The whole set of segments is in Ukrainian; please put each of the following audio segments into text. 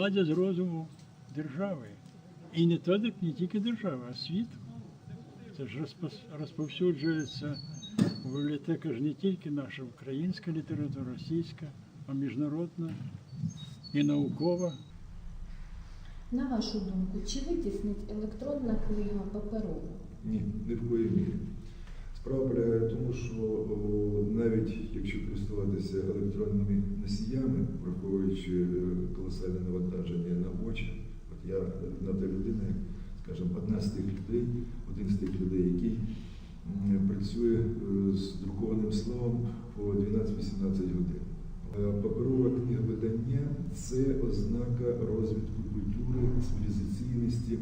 виходять з розуму держави. І не не тільки держави, а світу. Це ж розповсюджується у бібліотеках ж не тільки наша українська література, російська, а міжнародна і наукова. На вашу думку, чи витіснить електронна книга паперову? Ні, ні в коїй мірі. Справа полягає в тому, що навіть якщо користуватися електронними носіями, враховуючи е, колосальне навантаження на очі, от я одна та людина, скажімо, одна з тих людей, один з тих людей, який працює е, з друкованим словом по 12-18 годин. Е, Паперова книга видання це ознака розвитку культури, цивілізаційності.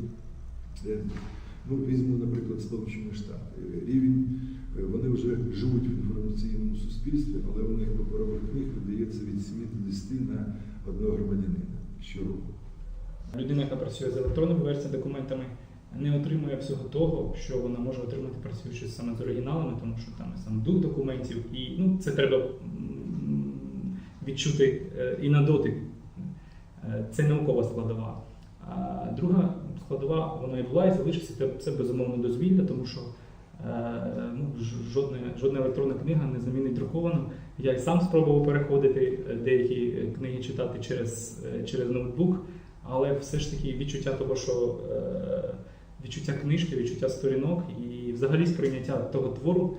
Е, Ну, візьмемо, наприклад, Сполучені Штати. Рівень, е, вони вже живуть в інформаційному суспільстві, але у них паперових книг видається від 7 до 10 на одного громадянина щороку. Людина, яка працює з електронними версіями документами, не отримує всього того, що вона може отримати працюючи саме з оригіналами, тому що там і сам дух документів, і ну, це треба відчути е, і на дотик. Е, Це наукова складова. А друга складова, вона і була, і залишиться це, безумовно дозвілля, тому що е, ну, жодна, жодна електронна книга не замінить друковану. Я й сам спробував переходити е, деякі книги читати через, е, через ноутбук, але все ж таки відчуття того, що відчуття книжки, відчуття сторінок і взагалі сприйняття того твору,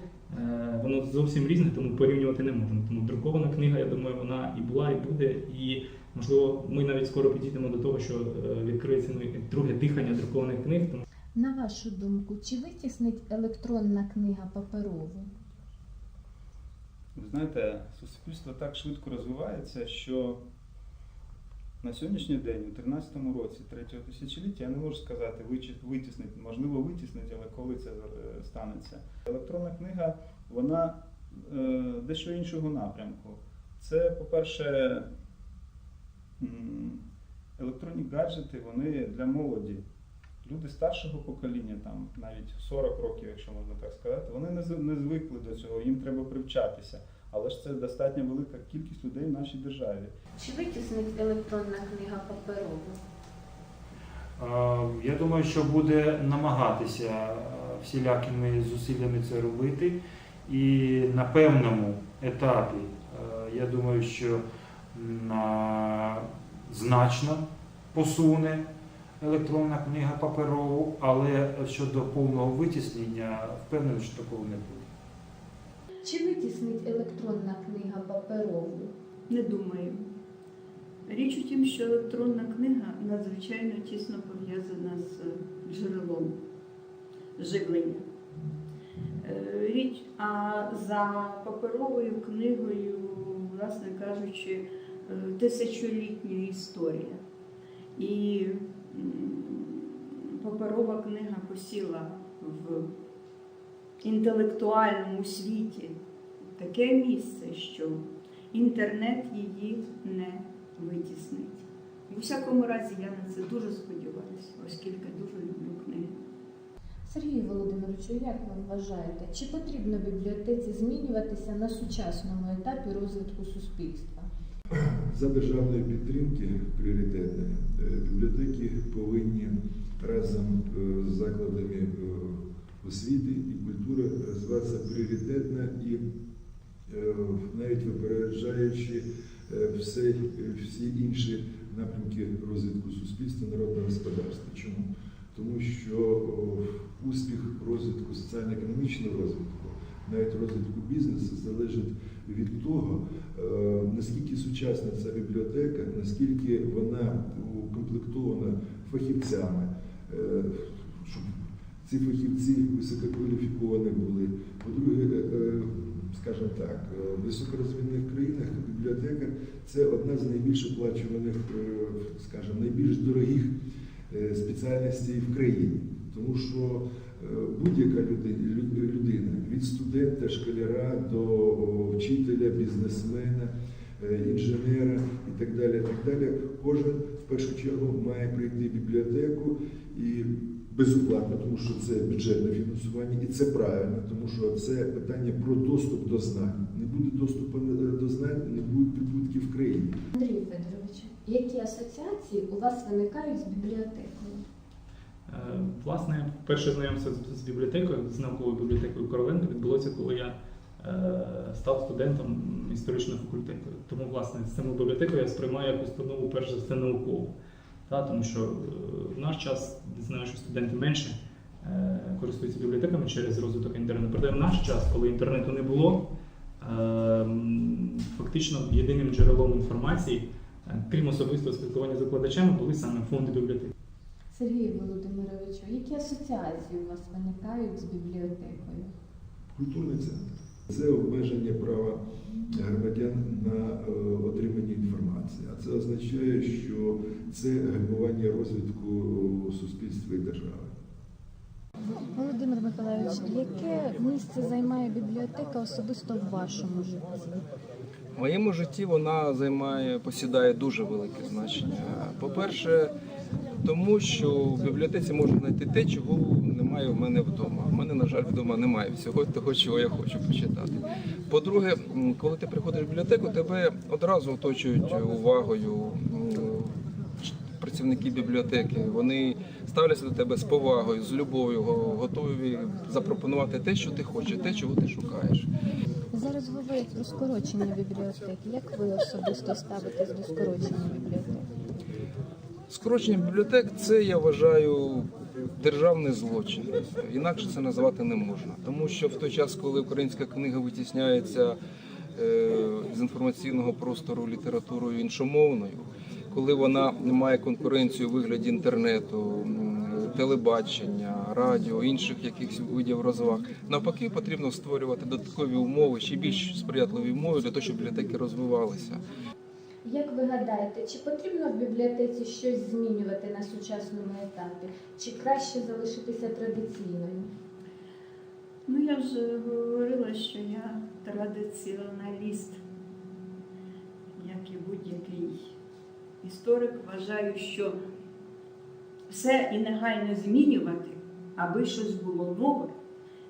воно зовсім різне, тому порівнювати не можна. Тому друкована книга, я думаю, вона і була, і буде. І можливо, ми навіть скоро підійдемо до того, що е, відкриється ну, друге дихання друкованих книг. Тому На вашу думку, чи витіснить електронна книга паперову? Ви знаєте, суспільство так швидко розвивається, що на сьогоднішній день, у 13-му році третього тисячоліття, я не можу сказати витіснить, можливо, витіснить, але коли це е, станеться. Електронна книга, вона е, дещо іншого напрямку. Це, по-перше, електронні гаджети, вони для молоді. Люди старшого покоління, там навіть 40 років, якщо можна так сказати, вони не, не звикли до цього, їм треба привчатися. Але ж це достатньо велика кількість людей в нашій державі. Чи витіснить електронна книга паперову? Я думаю, що буде намагатися всілякими зусиллями це робити. І на певному етапі, я думаю, що значно посуне електронна книга паперову, але щодо повного витіснення, впевнений, що такого не буде. Чи витіснить електронна книга паперову? Не думаю. Річ у тім, що електронна книга надзвичайно тісно пов'язана з джерелом живлення. Е, Річ, а за паперовою книгою, власне кажучи, е, тисячолітня історія. І паперова книга посіла в інтелектуальному світі таке місце, що інтернет її не витіснить. У всякому разі, я на це дуже сподіваюся, оскільки дуже люблю книги. Сергію Володимировичу, як ви вважаєте, чи потрібно бібліотеці змінюватися на сучасному етапі розвитку суспільства? За державної підтримки пріоритетної е, бібліотеки повинні разом е, з закладами е, освіти розвиватися пріоритетно і е, навіть випереджаючи е, все, всі інші напрямки розвитку суспільства народного господарства. Чому? Тому що успіх розвитку соціально-економічного розвитку, навіть розвитку бізнесу залежить від того, е, наскільки сучасна ця бібліотека, наскільки вона укомплектована фахівцями, е, щоб ці фахівці висококваліфіковані були. По-друге, е, е, скажімо так, е, в високорозвинених країнах бібліотека це одна з найбільш оплачуваних, е, скажімо, найбільш дорогих е, спеціальностей в країні. Тому що е, будь-яка людина, від студента, школяра до вчителя, бізнесмена, е, інженера і так далі, так далі, кожен в першу чергу має прийти в бібліотеку і безоплатно, тому що це бюджетне фінансування, і це правильно, тому що це питання про доступ до знань. Не буде доступу е, до знань, не буде прибутків в країні. Андрію Федоровичу, Які асоціації у вас виникають з бібліотекою? Е, Власне, перше знайомство з- з бібліотекою, з науковою бібліотекою Короленко відбулося, коли я е, став студентом історичного факультету. Тому, власне, саму бібліотеку я сприймаю як установу, перш за все, наукову. Та, тому що е, в наш час знаю, що студенти менше е, користуються бібліотеками через розвиток інтернету. Проте в наш час, коли інтернету не було, е, фактично єдиним джерелом інформації, е, крім особистого спілкування з викладачами, були саме фонди бібліотеки. Сергію Володимировичу, які асоціації у вас виникають з бібліотекою? Культурний центр це обмеження права громадян на е, отримання інформації. А це означає, що це гальмування розвитку суспільства і держави. Володимир Миколайович, яке місце займає бібліотека особисто в вашому житті? В моєму житті вона займає, посідає дуже велике значення. По-перше, тому що в бібліотеці можна знайти те, чого немає в мене вдома. У мене, на жаль, вдома немає всього того, чого я хочу почитати. По-друге, коли ти приходиш в бібліотеку, тебе одразу оточують увагою працівники бібліотеки. Вони ставляться до тебе з повагою, з любов'ю, готові запропонувати те, що ти хочеш, те, чого ти шукаєш. Зараз говорять про скорочення бібліотеки. Як ви особисто ставитесь до скорочення бібліотеки? Скорочення бібліотек це я вважаю державний злочин. Інакше це назвати не можна. Тому що в той час, коли українська книга витісняється е, з інформаційного простору літературою іншомовною, коли вона має конкуренцію у вигляді інтернету, телебачення, радіо, інших якихось видів розваг, навпаки, потрібно створювати додаткові умови, ще більш сприятливі умови для того, щоб бібліотеки розвивалися. Як ви гадаєте, чи потрібно в бібліотеці щось змінювати на сучасному етапі, чи краще залишитися традиційною? Ну, я вже говорила, що я традиціоналіст, як і будь-який історик, вважаю, що все і негайно змінювати, аби щось було нове,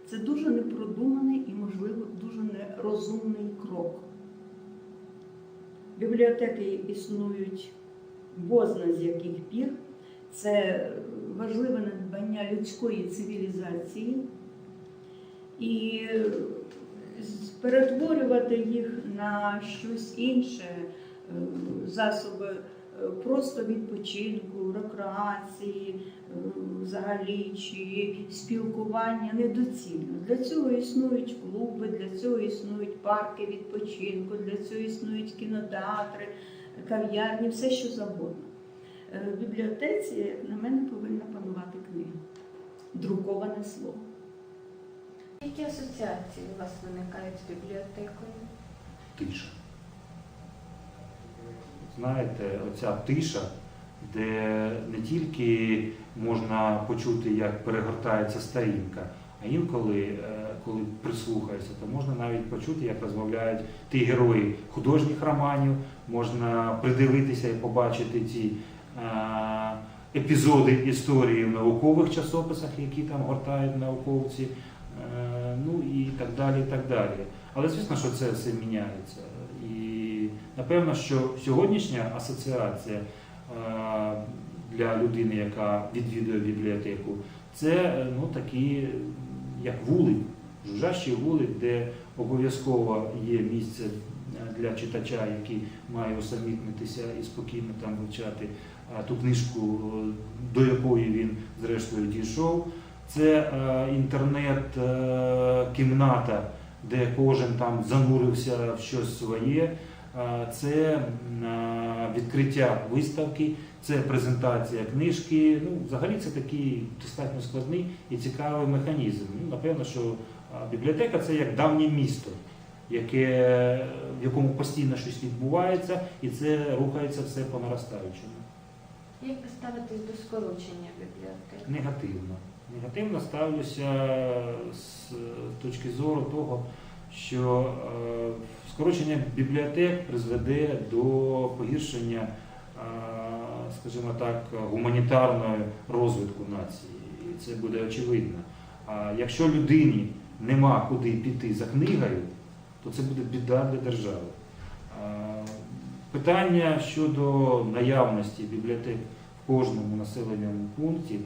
це дуже непродуманий і, можливо, дуже нерозумний крок. Бібліотеки існують бозна з яких пір. Це важливе надбання людської цивілізації. І перетворювати їх на щось інше, е, засоби е, просто відпочинку, рекреації, взагалі чи спілкування недоцільно. Для цього існують клуби, для цього існують парки відпочинку, для цього існують кінотеатри, кав'ярні, все що завгодно. Е, В бібліотеці, як на мене, повинна панувати книга, друковане слово. Які асоціації у вас виникають з бібліотекою? тиша. Знаєте, оця тиша, де не тільки можна почути, як перегортається сторінка, а інколи, е, коли прислухаєшся, то можна навіть почути, як розмовляють ті герої художніх романів, можна придивитися і побачити ці е, епізоди історії в наукових часописах, які там гортають науковці, е, ну і так далі. і так далі. Але звісно, що це все міняється. Напевно, що сьогоднішня асоціація е, для людини, яка відвідує бібліотеку, це е, ну, такі, як вулик, жужжащий вулик, де обов'язково є місце е, для читача, який має усамітнитися і спокійно там вивчати ту книжку, до якої він зрештою дійшов. Це інтернет-кімната, де кожен там занурився в щось своє. Це відкриття виставки, це презентація книжки. Ну, взагалі це такий достатньо складний і цікавий механізм. Ну, напевно, що бібліотека це як давнє місто, яке, в якому постійно щось відбувається, і це рухається все по наростаючому. Як ви ставитесь до скорочення бібліотек? Негативно. Негативно ставлюся з точки зору того, що е, скорочення бібліотек призведе до погіршення, скажімо так, гуманітарного розвитку нації. І це буде очевидно. А якщо людині нема куди піти за книгою, то це буде біда для держави. Питання щодо наявності бібліотек в кожному населеному пункті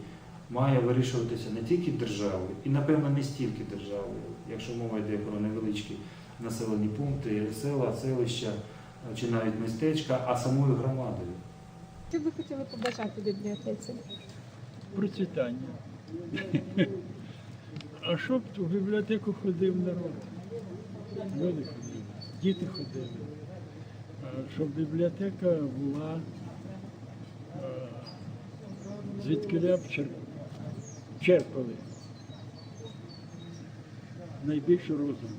має вирішуватися не тільки державою, і, напевно, не стільки державою, якщо мова йде про невеличкі населені пункти, села, селища е, чи навіть містечка, а самою громадою. Що б ви хотіли побажати бібліотеці? Процвітання. А щоб в бібліотеку ходив народ. Люди ходили, діти ходили. Щоб бібліотека була звідкиля б черпали найбільше розуму.